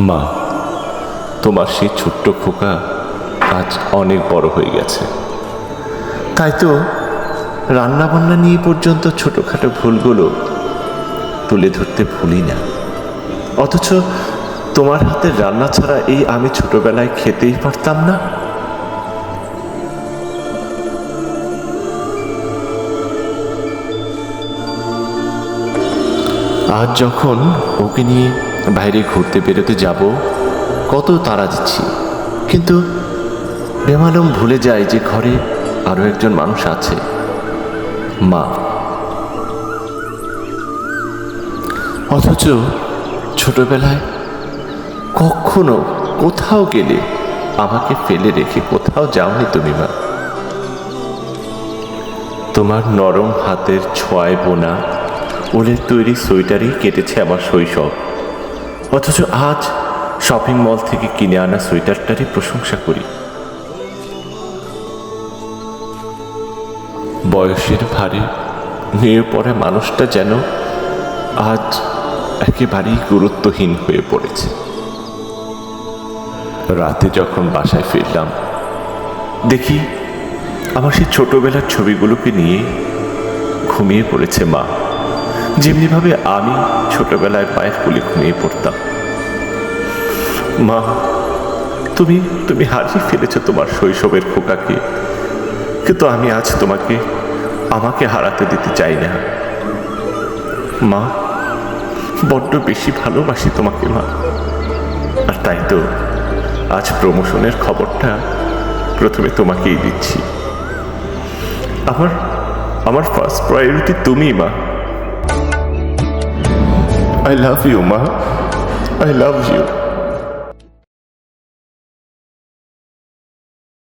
মা, তোমার সেই ছোট্ট খোকা আজ অনেক বড় হয়ে গেছে। তাই তো রান্নাবান্না নিয়ে পর্যন্ত ছোটোখাটো ভুলগুলো তুলে ধরতে ভুলি না। অথচ তোমার হাতের রান্না ছাড়া এই আমি ছোটবেলায় খেতেই পারতাম না। আজ যখন ওকে নিয়ে বাইরে ঘুরতে বেরোতে যাব, কত তাড়া দিচ্ছি। কিন্তু বেমালুম ভুলে যায় যে ঘরে আরও একজন মানুষ আছে। মা। অথচ ছোটবেলায় কখনো কোথাও গেলে আমাকে ফেলে রেখে কোথাও যাওনি তুমি, মা। তোমার নরম হাতের ছোঁয়ায় বোনা উলের তৈরি সোয়েটারই কেটেছে আমার শৈশব। অথচ আজ শপিং মল থেকে কিনে আনা সোয়েটারটারই প্রশংসা করি। বয়সের ভারে নিয়ে পড়া মানুষটা যেন আজ একেবারেই গুরুত্বহীন হয়ে পড়েছে। রাতে যখন বাসায় ফিরলাম, দেখি আমার সেই ছোটবেলার ছবিগুলোকে নিয়ে ঘুমিয়ে পড়েছে মা। যেমনিভাবে আমি ছোটবেলায় পায়ের কুলে ঘুমিয়ে পড়তাম। মা, তুমি তুমি হারিয়ে ফেলেছো তোমার শৈশবের খোকাকে। কিন্তু আমি আজ তোমাকে, আমাকে হারাতে দিতে চাই না। মা, বড্ড বেশি ভালোবাসি তোমাকে, মা। আর তাই তো আজ প্রমোশনের খবরটা প্রথমে তোমাকেই দিচ্ছি। আমার আমার ফার্স্ট প্রায়োরিটি তুমি, মা। I love you, Ma. I love you.